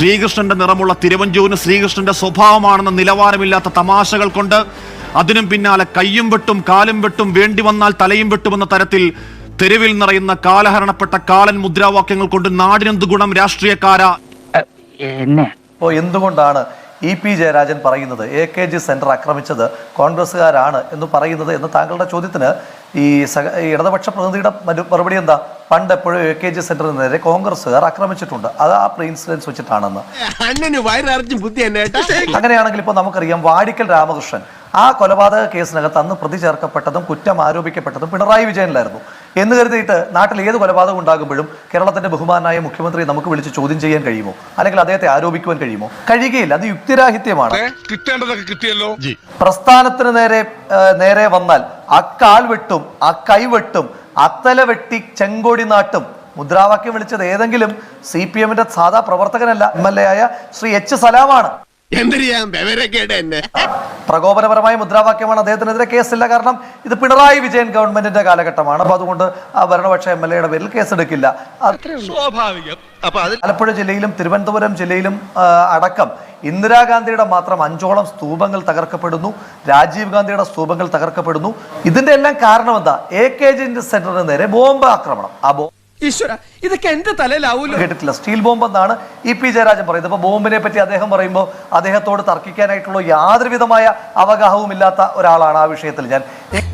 ശ്രീകൃഷ്ണന്റെ നിറമുള്ള തിരുവഞ്ചൂരിന് ശ്രീകൃഷ്ണന്റെ സ്വഭാവമാണെന്ന നിലവാരമില്ലാത്ത തമാശകൾ കൊണ്ട് അതിനും പിന്നാലെ കയ്യും വെട്ടും കാലും വെട്ടും വേണ്ടി വന്നാൽ തലയും വെട്ടുമെന്ന തരത്തിൽ തെരുവിൽ നിറയുന്ന കാലഹരണപ്പെട്ട കാലൻ മുദ്രാവാക്യങ്ങൾ കൊണ്ട് നാടിനെന്ത് ഗുണം രാഷ്ട്രീയക്കാര? എന്നെ. അപ്പോൾ എന്തുകൊണ്ടാണ് ഇ പി ജയരാജൻ പറയുന്നത് എ കെ ജി സെന്റർ ആക്രമിച്ചത് കോൺഗ്രസ്സുകാരാണ് എന്ന് പറയുന്നത് എന്ന് താങ്കളുടെ ചോദ്യത്തിന് ഈ സഹ ഇടതുപക്ഷ പ്രതിനിധിയുടെ മറുപടി എന്താ? പണ്ട് എപ്പോഴും എ കെ ജി സെന്ററിന് നേരെ കോൺഗ്രസ്സുകാർ ആക്രമിച്ചിട്ടുണ്ട്. അത് ആ പ്രിൻസിഡൻസ് വെച്ചിട്ടാണെന്ന്. അങ്ങനെയാണെങ്കിൽ ഇപ്പോൾ നമുക്കറിയാം വാടിക്കൽ രാമകൃഷ്ണൻ ആ കൊലപാതക കേസിനകത്ത് അന്ന് പ്രതി ചേർക്കപ്പെട്ടതും കുറ്റം ആരോപിക്കപ്പെട്ടതും പിണറായി വിജയനിലായിരുന്നു. എന്ന് കരുതിയിട്ട് നാട്ടിൽ ഏത് കൊലപാതകം ഉണ്ടാകുമ്പോഴും കേരളത്തിന്റെ ബഹുമാനായ മുഖ്യമന്ത്രി നമുക്ക് വിളിച്ച് ചോദ്യം ചെയ്യാൻ കഴിയുമോ? അല്ലെങ്കിൽ അദ്ദേഹത്തെ ആരോപിക്കുവാൻ കഴിയുമോ? കഴിയുകയില്ല. അത് യുക്തിരാഹിത്യമാണ്. കിട്ടേണ്ടതൊക്കെ കിട്ടിയല്ലോ? പ്രസ്ഥാനത്തിന് നേരെ നേരെ വന്നാൽ അക്കാൽ വെട്ടും ആ കൈ വെട്ടും അത്തല വെട്ടി ചെങ്കൊടി നാട്ടും. മുദ്രാവാക്യം വിളിച്ചത് ഏതെങ്കിലും സി പി എമ്മിന്റെ സാധാ പ്രവർത്തകനല്ല എം എൽ എ ആയ ശ്രീ എച്ച് സലാമാണ്. പ്രകോപനപരമായ മുദ്രാവാക്യമാണ് അദ്ദേഹത്തിനെതിരെ കേസില്ല. കാരണം ഇത് പിണറായി വിജയൻ ഗവൺമെന്റിന്റെ കാലഘട്ടമാണ്. അപ്പൊ അതുകൊണ്ട് ആ ഭരണപക്ഷ എം എൽ എയുടെ പേരിൽ കേസെടുക്കില്ല. ആലപ്പുഴ ജില്ലയിലും തിരുവനന്തപുരം ജില്ലയിലും അടക്കം ഇന്ദിരാഗാന്ധിയുടെ മാത്രം അഞ്ചോളം സ്തൂപങ്ങൾ തകർക്കപ്പെടുന്നു. രാജീവ് ഗാന്ധിയുടെ സ്തൂപങ്ങൾ തകർക്കപ്പെടുന്നു. ഇതിന്റെ എല്ലാം കാരണം എന്താ? എ കെ ജി സെന്ററിന് നേരെ ബോംബ് ആക്രമണം ആ ബോംബ് ഈശ്വര ഇതൊക്കെ എന്റെ തലയിലാവൂല്ലോ കേട്ടിട്ടില്ല. സ്റ്റീൽ ബോംബ് എന്നാണ് ഇ പി ജയരാജൻ പറയുന്നത്. ഇപ്പൊ ബോംബിനെ പറ്റി അദ്ദേഹം പറയുമ്പോൾ അദ്ദേഹത്തോട് തർക്കിക്കാനായിട്ടുള്ള യാതൊരു വിധമായ അവഗാഹവും ഇല്ലാത്ത ഒരാളാണ് ആ വിഷയത്തിൽ ഞാൻ.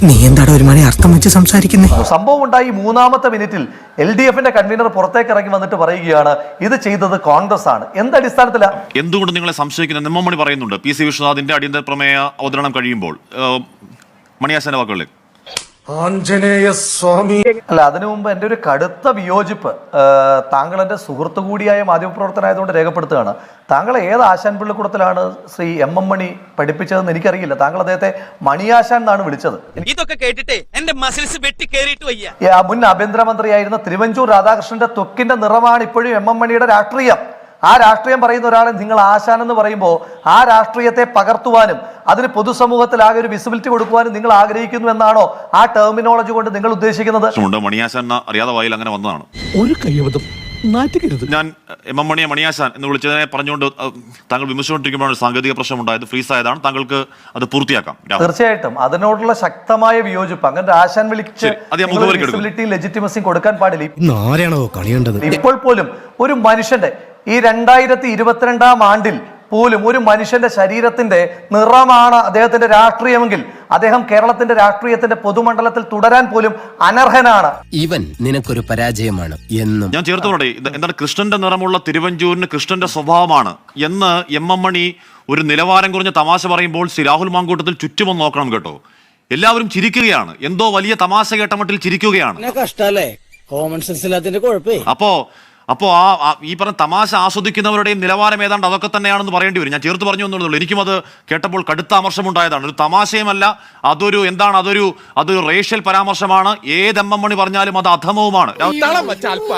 നീ എന്താടാ ഒരു മണി അർത്ഥം വെച്ച് സംസാരിക്കുന്നത് സംഭവം ഉണ്ടായി മൂന്നാമത്തെ മിനിറ്റിൽ എൽ ഡി എഫിന്റെ കൺവീനർ പുറത്തേക്ക് ഇറങ്ങി വന്നിട്ട് പറയുകയാണ് ഇത് ചെയ്തത് കോൺഗ്രസ് ആണ്. എന്ത് അടിസ്ഥാനത്തിലാണ് എന്തുകൊണ്ട് നിങ്ങളെ സംശയിക്കുന്ന നിമ്മമണി പറയുന്നുണ്ട്. പി സി വിശ്വനാഥിന്റെ അടിയന്തര പ്രമേയ അവതരണം കഴിയുമ്പോൾ. മണിയാസന്റെ വാക്കുകളിൽ. ആഞ്ജനേയ സ്വാമി. അല്ല അതിനു മുമ്പ് എന്റെ ഒരു കടുത്ത വിയോജിപ്പ് താങ്കൾ എന്റെ സുഹൃത്തു കൂടിയായ മാധ്യമപ്രവർത്തനായതുകൊണ്ട് രേഖപ്പെടുത്തുകയാണ്. താങ്കൾ ഏത് ആശാൻ പിള്ളിക്കൂടത്തിലാണ് ശ്രീ എം എം മണി പഠിപ്പിച്ചതെന്ന് എനിക്കറിയില്ല. താങ്കൾ അദ്ദേഹത്തെ മണിയാശാൻ എന്നാണ് വിളിച്ചത്. ഇതൊക്കെ കേട്ടിട്ട് എന്റെ മസിൽസ് വെട്ടി വയ്യ. ആ മുൻ ആഭ്യന്തരമന്ത്രിയായിരുന്ന തിരുവഞ്ചൂർ രാധാകൃഷ്ണന്റെ തൊക്കിന്റെ നിറമാണ് ഇപ്പോഴും എം എം മണിയുടെ രാഷ്ട്രീയം. ആ രാഷ്ട്രീയം പറയുന്ന ഒരാളെ നിങ്ങൾ ആശാൻ എന്ന് പറയുമ്പോൾ ആ രാഷ്ട്രീയത്തെ പകർത്തുവാനും അതിന് പൊതുസമൂഹത്തിൽ ആകെ ഒരു വിസിബിലിറ്റി കൊടുക്കുവാനും നിങ്ങൾ ആഗ്രഹിക്കുന്നു എന്നാണോ ആ ടെർമിനോളജി കൊണ്ട് നിങ്ങൾ ഉദ്ദേശിക്കുന്നത്? മണിയാശാൻ എന്ന അറിയാതെ വായിൽ അങ്ങനെ വന്നതാണ്. ഒരു നാറ്റുകരുത് ഞാൻ എം എം മണിയെ മണിയാശാൻ എന്ന് വിളിച്ചതിനെ പറഞ്ഞുകൊണ്ട് താങ്കൾ വിമർശിച്ചുകൊണ്ടിരിക്കുമ്പോഴാണ് ഒരു സാങ്കേതിക പ്രശ്നം ഉണ്ടായത്. ഫ്രീസ് ആയതാണ്. താങ്കൾക്ക് അത് പൂർത്തിയാക്കാം. തീർച്ചയായിട്ടും. അതിനോടുള്ള ശക്തമായ വിയോജിപ്പ്. അങ്ങനെ ആശാൻ വിളിച്ച് ലെജിറ്റിമസിയും കൊടുക്കാൻ പാടില്ല. ഇപ്പോൾ പോലും ഒരു മനുഷ്യന്റെ ഈ രണ്ടായിരത്തി ഇരുപത്തിരണ്ടാം ആണ്ടിൽ പോലും ഒരു മനുഷ്യന്റെ ശരീരത്തിന്റെ നിറമാണ് അദ്ദേഹത്തിന്റെ രാഷ്ട്രീയമെങ്കിൽ അദ്ദേഹം കേരളത്തിന്റെ രാഷ്ട്രീയത്തിന്റെ പൊതുമണ്ഡലത്തിൽ തുടരാൻ പോലും അനർഹനാണ്. ഇവൻ നിനക്കൊരു പരാജയമാണ് എന്നും ഞാൻ ചേർത്ത് പറയട്ടെ എന്താണ് കൃഷ്ണന്റെ നിറമുള്ള തിരുവഞ്ചൂരിന് കൃഷ്ണന്റെ സ്വഭാവമാണ് എന്ന് എം എം മണി ഒരു നിലവാരം കുറഞ്ഞ തമാശ പറയുമ്പോൾ ശ്രീ രാഹുൽ മാങ്കൂട്ടത്തിൽ ചുറ്റുമൊന്ന് നോക്കണം കേട്ടോ. എല്ലാവരും ചിരിക്കുകയാണ്. എന്തോ വലിയ തമാശ കേട്ട മട്ടിൽ ചിരിക്കുകയാണ്. കഷ്ടല്ലേ? Common sense ഇല്ലാത്തതിന്റെ കുഴപ്പേ. അപ്പോ അപ്പോ ആ ഈ പറഞ്ഞ തമാശ ആസ്വദിക്കുന്നവരുടെയും നിലവാരം ഏതാണ്ട് അതൊക്കെ തന്നെയാണെന്ന് പറയേണ്ടി വരും. ഞാൻ ചേർത്ത് പറഞ്ഞു എന്നുള്ളൂ എനിക്കും അത് കേട്ടപ്പോൾ കടുത്ത അമർഷമുണ്ടായതാണ് ഒരു തമാശയുമല്ല അതൊരു എന്താണ് അതൊരു അതൊരു റേഷ്യൽ പരാമർശമാണ്. ഏത് എം എം മണി പറഞ്ഞാലും അത് അധമവുമാണ്.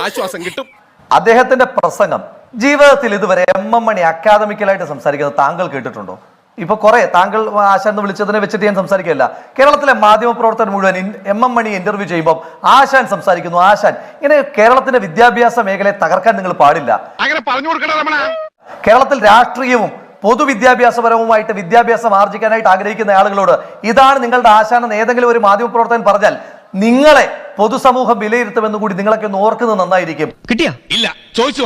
ആശ്വാസം കിട്ടും. അദ്ദേഹത്തിന്റെ പ്രസംഗം ജീവിതത്തിൽ ഇതുവരെ എം എം മണി അക്കാദമിക്കലായിട്ട് സംസാരിക്കുന്നത് താങ്കൾ കേട്ടിട്ടുണ്ടോ? ഇപ്പൊ കുറെ താങ്കൾ ആശാൻ എന്ന് വിളിച്ചതിനെ വെച്ചിട്ട് ഞാൻ സംസാരിക്കില്ല കേരളത്തിലെ മാധ്യമ പ്രവർത്തകർ മുഴുവൻ എം എം മണി ഇന്റർവ്യൂ ചെയ്യുമ്പോൾ ആശാൻ സംസാരിക്കുന്നു. ആശാൻ ഇങ്ങനെ കേരളത്തിന്റെ വിദ്യാഭ്യാസ മേഖലയെ തകർക്കാൻ നിങ്ങൾ പാടില്ല. അങ്ങനെ പറഞ്ഞു കേരളത്തിൽ രാഷ്ട്രീയവും പൊതുവിദ്യാഭ്യാസപരവുമായിട്ട് വിദ്യാഭ്യാസം ആർജിക്കാനായിട്ട് ആഗ്രഹിക്കുന്ന ആളുകളോട് ഇതാണ് നിങ്ങളുടെ ആശാനെന്ന് ഏതെങ്കിലും ഒരു മാധ്യമ പ്രവർത്തകൻ പറഞ്ഞാൽ നിങ്ങളെ പൊതുസമൂഹം വിലയിരുത്തുമെന്ന് കൂടി നിങ്ങളൊക്കെ ഒന്ന് ഓർക്കുന്നത് നന്നായിരിക്കും. കിട്ടിയാ? ഇല്ല. ചോദിച്ചു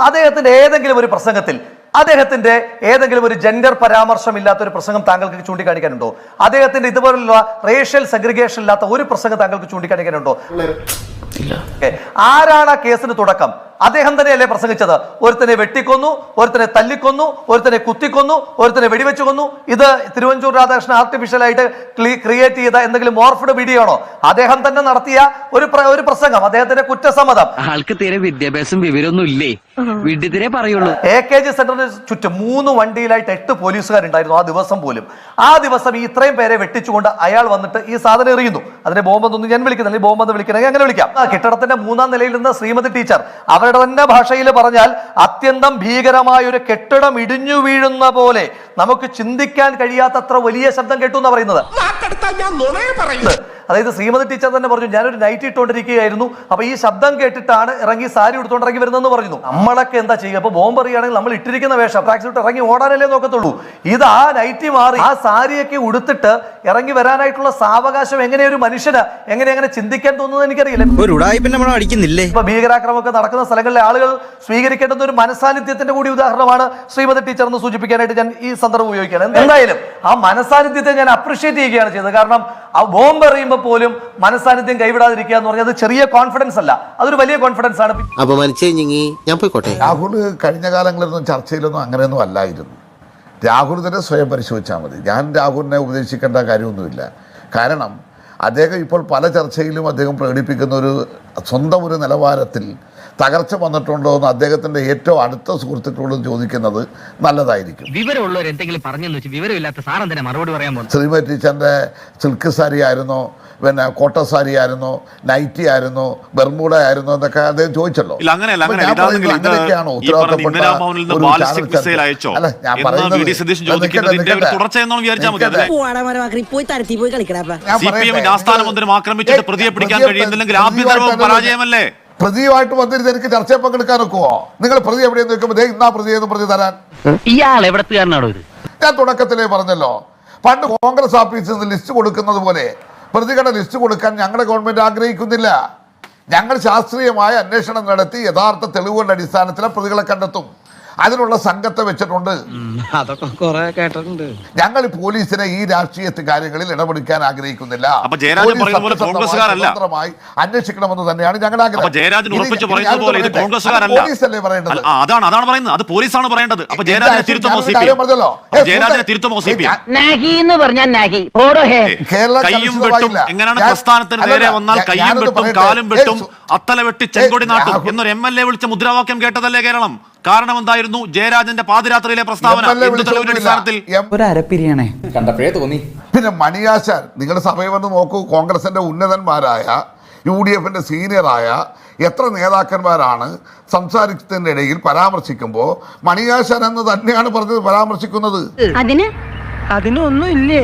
അദ്ദേഹത്തിന്റെ ഏതെങ്കിലും ഒരു പ്രസംഗത്തിൽ അദ്ദേഹത്തിന്റെ ഏതെങ്കിലും ഒരു ജെൻഡർ പരാമർശം ഇല്ലാത്ത ഒരു പ്രസംഗം താങ്കൾക്ക് ചൂണ്ടിക്കാണിക്കാനുണ്ടോ? അദ്ദേഹത്തിന്റെ ഇതുപോലുള്ള റേഷ്യൽ സെഗ്രിഗേഷൻ ഇല്ലാത്ത ഒരു പ്രസംഗം താങ്കൾക്ക് ചൂണ്ടിക്കാണിക്കാനുണ്ടോ? ഓക്കേ. ആരാണ് ആ കേസിന് തുടക്കം? അദ്ദേഹം തന്നെയല്ലേ പ്രസംഗിച്ചത്? ഒരുത്തനെ വെട്ടിക്കൊന്നു ഒരുത്തനെ തല്ലിക്കൊന്നു ഒരുത്തനെ കുത്തിക്കൊന്നു ഒരുത്തനെ വെടിവെച്ചു കൊന്നു ഇത് തിരുവഞ്ചൂർ രാധാകൃഷ്ണൻ ആർട്ടിഫിഷ്യലായിട്ട് ക്രിയേറ്റ് ചെയ്ത എന്തെങ്കിലും മോർഫഡ് വീഡിയോ ആണോ? അദ്ദേഹം തന്നെ നടത്തിയ ഒരു ഒരു പ്രസംഗം അദ്ദേഹത്തിന്റെ കുറ്റസമ്മതം. ആൾക്ക് തീരെ വിദ്യാഭ്യാസം വിവരമൊന്നും ഇല്ലേ വിഡ്ഢിത്തിരെ പറയുള്ളൂ. എ കെ ജി സെന്ററിന് ചുറ്റും മൂന്ന് വണ്ടിയിലായിട്ട് എട്ട് പോലീസുകാരുണ്ടായിരുന്നു ആ ദിവസം പോലും. ആ ദിവസം ഈ ഇത്രയും പേരെ വെട്ടിച്ചുകൊണ്ട് അയാൾ വന്നിട്ട് ഈ സാധനം എറിയുന്നു. അതിനെ ബോംബെന്നൊന്നും ഞാൻ വിളിക്കുന്നില്ല. ബോംബെന്ന് വിളിക്കണമെങ്കിൽ അങ്ങനെ വിളിക്കാം. ആ കെട്ടിടത്തിന്റെ മൂന്നാം നിലയിൽ നിന്ന് ശ്രീമതി ടീച്ചർ അവരുടെ തന്നെ ഭാഷയിൽ പറഞ്ഞാൽ അത്യന്തം ഭീകരമായ ഒരു കെട്ടിടം ഇടിഞ്ഞു വീഴുന്ന പോലെ നമുക്ക് ചിന്തിക്കാൻ കഴിയാത്തത്ര വലിയ ശബ്ദം കേട്ടു എന്നാ പറയുന്നത്. അതായത് ശ്രീമതി ടീച്ചർ തന്നെ പറഞ്ഞു ഞാനൊരു നൈറ്റ് ഇട്ടുകൊണ്ടിരിക്കുകയായിരുന്നു. അപ്പൊ ഈ ശബ്ദം കേട്ടിട്ടാണ് ഇറങ്ങി സാരി എടുത്തുകൊണ്ട് ഇറങ്ങി വരുന്നതെന്ന് പറഞ്ഞു. നമ്മളൊക്കെ എന്താ ചെയ്യുക? അപ്പൊ ബോംബ് എറിയുകയാണെങ്കിൽ നമ്മൾ ഇട്ടിരിക്കുന്ന വേഷം ടാക്സി ഇട്ട് ഇറങ്ങി ഓടാനല്ലേ നോക്കത്തുള്ളൂ. ഇത് ആ നൈറ്റി മാറി ആ സാരിയൊക്കെ ഉടുത്തിട്ട് ഇറങ്ങി വരാനായിട്ടുള്ള സാവകാശം എങ്ങനെ ഒരു മനുഷ്യന് എങ്ങനെ എങ്ങനെ ചിന്തിക്കാൻ തോന്നുന്നത് എനിക്കറിയില്ല. ഒരു ഉടായ്പ നമ്മൾ അടിക്കുന്നില്ലേ? ഇപ്പൊ ഭീകരാക്രമമൊക്കെ നടക്കുന്ന സ്ഥലങ്ങളിലെ ആളുകൾ സ്വീകരിക്കേണ്ടുന്ന ഒരു മനസാന്നിധ്യത്തിന്റെ കൂടി ഉദാഹരണമാണ് ശ്രീമതി ടീച്ചർ എന്ന് സൂചിപ്പിക്കാനായിട്ട് ഞാൻ ഈ സന്ദർഭം ഉപയോഗിക്കുകയാണ്. എന്തായാലും ആ മനസാന്നിധ്യത്തെ ഞാൻ അപ്രീഷിയേറ്റ് ചെയ്യുകയാണ് ചെയ്തത്. കാരണം ആ ബോംബ് എറിയുമ്പോൾ പോലും മനസാന്നിധ്യം കൈവിടാതിരിക്കുക എന്ന് പറഞ്ഞാൽ അത് ചെറിയ കോൺഫിഡൻസ് അല്ല. അതൊരു വലിയ കോൺഫിഡൻസ് ആണ്. അപമാനിച്ചേ ഞാൻ പോയിക്കോട്ടെ? രാഹുൽ കഴിഞ്ഞ കാലങ്ങളിലൊന്നും ചർച്ചയിലൊന്നും അങ്ങനെയൊന്നും അല്ലായിരുന്നു. രാഹുൽ തന്നെ സ്വയം പരിശോധിച്ചാൽ മതി. ഞാൻ രാഹുലിനെ ഉപദേശിക്കേണ്ട കാര്യമൊന്നുമില്ല. കാരണം അദ്ദേഹം ഇപ്പോൾ പല ചർച്ചയിലും അദ്ദേഹം പ്രകടിപ്പിക്കുന്ന ഒരു സ്വന്തം ഒരു നിലവാരത്തിൽ തകർച്ച വന്നിട്ടുണ്ടോ എന്ന് അദ്ദേഹത്തിന്റെ ഏറ്റവും അടുത്ത സുഹൃത്തുക്കളോട് ചോദിക്കുന്നത് നല്ലതായിരിക്കും. വിവരമുള്ളവർ എന്തെങ്കിലും പറഞ്ഞെന്ന് വെച്ചാൽ വിവരമില്ലാത്ത സാറൻ തന്നെ മറുപടി പറയാൻ പോകും ശ്രീമതി ടീച്ചറിന്റെ സിൽക്ക് സാരി ആയിരുന്നോ പിന്നെ കോട്ട സാരി ആയിരുന്നോ നൈറ്റി ആയിരുന്നോ ബർമൂഡ ആയിരുന്നോ എന്നൊക്കെ അദ്ദേഹം ചോദിച്ചല്ലോ. അങ്ങനെയൊക്കെയാണോ ഉത്തരവാദിത്തപ്പെട്ട നിന്ന് ബാലിസ്റ്റിക് മിസൈൽ അയച്ചോ? അല്ല, ഞാൻ പറയുന്നത് ഞാൻ പറയുന്നത് ആസ്ഥാന നിങ്ങൾ- ആക്രമിച്ചിട്ട് ഏയ്, പ്രതിയെ പിടിക്കാൻ കഴിയുന്നില്ലെങ്കിൽ ആഭ്യന്തര പരാജയമല്ലേ? പ്രതിയുമായിട്ട് വന്നിരുന്ന് എനിക്ക് ചർച്ചയിൽ പങ്കെടുക്കാൻ ഒക്കുവോ നിങ്ങൾ പ്രതി എവിടെയെന്ന് വെക്കുമ്പോൾ ദേ ഇന്നാ പ്രതി എന്ന് പ്രതി തരാൻ. ഇയാൾ എവിടത്തുകാരനാണോ ഇത്? ഞാൻ തുടക്കത്തിലേ പറഞ്ഞല്ലോ. പണ്ട് കോൺഗ്രസ് ഓഫീസിൽ നിന്ന് ലിസ്റ്റ് കൊടുക്കുന്നത് പോലെ പ്രതികളുടെ ലിസ്റ്റ് കൊടുക്കാൻ ഞങ്ങളുടെ ഗവൺമെന്റ് ആഗ്രഹിക്കുന്നില്ല. ഞങ്ങൾ ശാസ്ത്രീയമായ അന്വേഷണം നടത്തി യഥാർത്ഥ തെളിവുകളുടെ അടിസ്ഥാനത്തിൽ പ്രതികളെ കണ്ടെത്തും. അതിനുള്ള സംഘത്തെ വെച്ചിട്ടുണ്ട്. അതൊക്കെ കൊറേ കേട്ടിട്ടുണ്ട്. ഞങ്ങൾ പോലീസിനെ ഈ രാഷ്ട്രീയ കാര്യങ്ങളിൽ ഇടപെടുക്കാൻ ആഗ്രഹിക്കുന്നില്ല. അപ്പൊ ജയരാജൻ പറയുന്ന പോലെ കോൺഗ്രസ്സുകാരല്ല. സ്വതന്ത്രമായി അന്വേഷിക്കണമെന്ന് തന്നെയാണ് ഞങ്ങൾ ആഗ്രഹിക്കുന്നത് അപ്പൊ ജയരാജൻ ഇത് പറയുന്നത് പോലെ ഇത് കോൺഗ്രസ്സുകാരല്ല. അത് പോലീസല്ലേ പറയേണ്ടത്? അതാണ് അതാണ് പറയുന്നത്. അത് പോലീസാണ് പറയേണ്ടത്. അപ്പൊ ജയരാജനെ തിരുത്തുമോ സി പി ജയരാജനെ തിരുത്തുമോ സി പി കയ്യും വെട്ടും എങ്ങനെയാണ് പ്രസ്ഥാനത്തിന് നേരെ വന്നാൽ കയ്യും വെട്ടും കാലും വെട്ടും അത്തല വെട്ടി ചെങ്കൊടി നാട്ടും എന്നൊരു എം എൽ എ വിളിച്ച മുദ്രാവാക്യം കേട്ടതല്ലേ കേരളം? കാരണം എന്തായിരുന്നു ജയരാജന്റെ പാതിരാത്രിയിലെ പ്രസ്താവന? തെളിവിന്റെ അടിസ്ഥാനത്തിൽ ഒരു അരപ്പിരിയാണേ കണ്ടപ്പോഴേ തോന്നി. പിന്നെ മണിയാശാൻ നിങ്ങളുടെ സഭയിൽ വന്ന് നോക്കൂ കോൺഗ്രസിന്റെ ഉന്നതന്മാരായ യു ഡി എഫിന്റെ സീനിയറായ എത്ര നേതാക്കന്മാരാണ് സംസാരിക്കുന്നതിന്റെ ഇടയിൽ പരാമർശിക്കുമ്പോൾ മണിയാശാൻ എന്ന് തന്നെയാണ് പറഞ്ഞത് പരാമർശിക്കുന്നത്. അതിന്? അതിനൊന്നും ഇല്ലേ?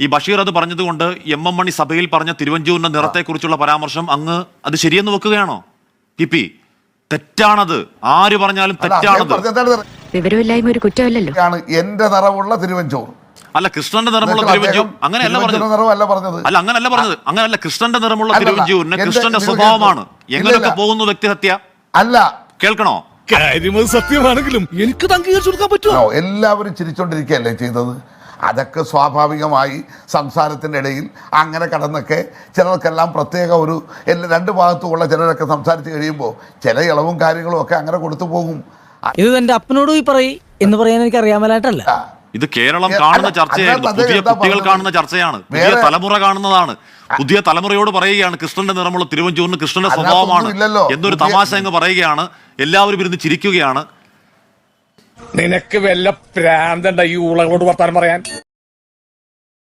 ഈ ബഷീർ അത് പറഞ്ഞതുകൊണ്ട് എം എം മണി സഭയിൽ പറഞ്ഞ തിരുവഞ്ചൂരിന്റെ നിറത്തെക്കുറിച്ചുള്ള പരാമർശം അങ്ങ് അത് ശരിയെന്ന് വെക്കുകയാണോ? P P. തെറ്റാണത്. ആര് പറഞ്ഞാലും തെറ്റാണത്. വിവരമില്ലായ്മ ഒരു കുറ്റമല്ലല്ലോ. ആണ് എന്റെ നിറവുള്ള തിരുവഞ്ചൂർ. അല്ല കൃഷ്ണന്റെ നിറമുള്ള തിരുവഞ്ചൂർ അങ്ങനെയല്ല പറഞ്ഞത്. അല്ല അങ്ങനല്ല പറഞ്ഞത്. അങ്ങനല്ല കൃഷ്ണന്റെ നിറമുള്ള തിരുവഞ്ചൂരിന് കൃഷ്ണന്റെ സ്വഭാവമാണ്. എങ്ങനെയൊക്കെ. പോകുന്നു വ്യക്തിഹത്യ അല്ല. കേൾക്കണോ? സത്യമാണെങ്കിലും എനിക്ക് അംഗീകരിച്ചു കൊടുക്കാൻ പറ്റുമോ? എല്ലാവരും ചിരിച്ചോണ്ടിരിക്കുകയല്ലേ ചെയ്തത്? അതൊക്കെ സ്വാഭാവികമായി സംസാരത്തിന്റെ ഇടയിൽ അങ്ങനെ കടന്നൊക്കെ ചിലർക്കെല്ലാം പ്രത്യേക ഒരു എല്ലാ രണ്ട് ഭാഗത്തുമുള്ള ചിലരൊക്കെ സംസാരിച്ച് കഴിയുമ്പോൾ ചില ഇളവും കാര്യങ്ങളും ഒക്കെ അങ്ങനെ കൊടുത്തു പോകും. ഇത് എന്റെ അപ്പനോട് പോയി പറയ് എന്ന് പറയാൻ എനിക്ക് അറിയാമലായിട്ടല്ല. ഇത് കേരളം കാണുന്ന ചർച്ചയാണ് ചർച്ചയായിരുന്നു. പുതിയ കുട്ടികൾ കാണുന്ന ചർച്ചയാണ്. പുതിയ തലമുറ കാണുന്നതാണ്. പുതിയ തലമുറയോട് പറയുകയാണ് കൃഷ്ണന്റെ നിറമുള്ള തിരുവഞ്ചൂരിന് കൃഷ്ണന്റെ സ്വഭാവമാണ് എന്നൊരു തമാശ അങ്ങ് പറയുകയാണ്. എല്ലാവരും ഇരുന്ന് ചിരിക്കുകയാണ്. നിനക്ക് വല്ല പ്രാന്തണ്ട ഈ ഉളകളോട് വർത്താനം പറയാൻ?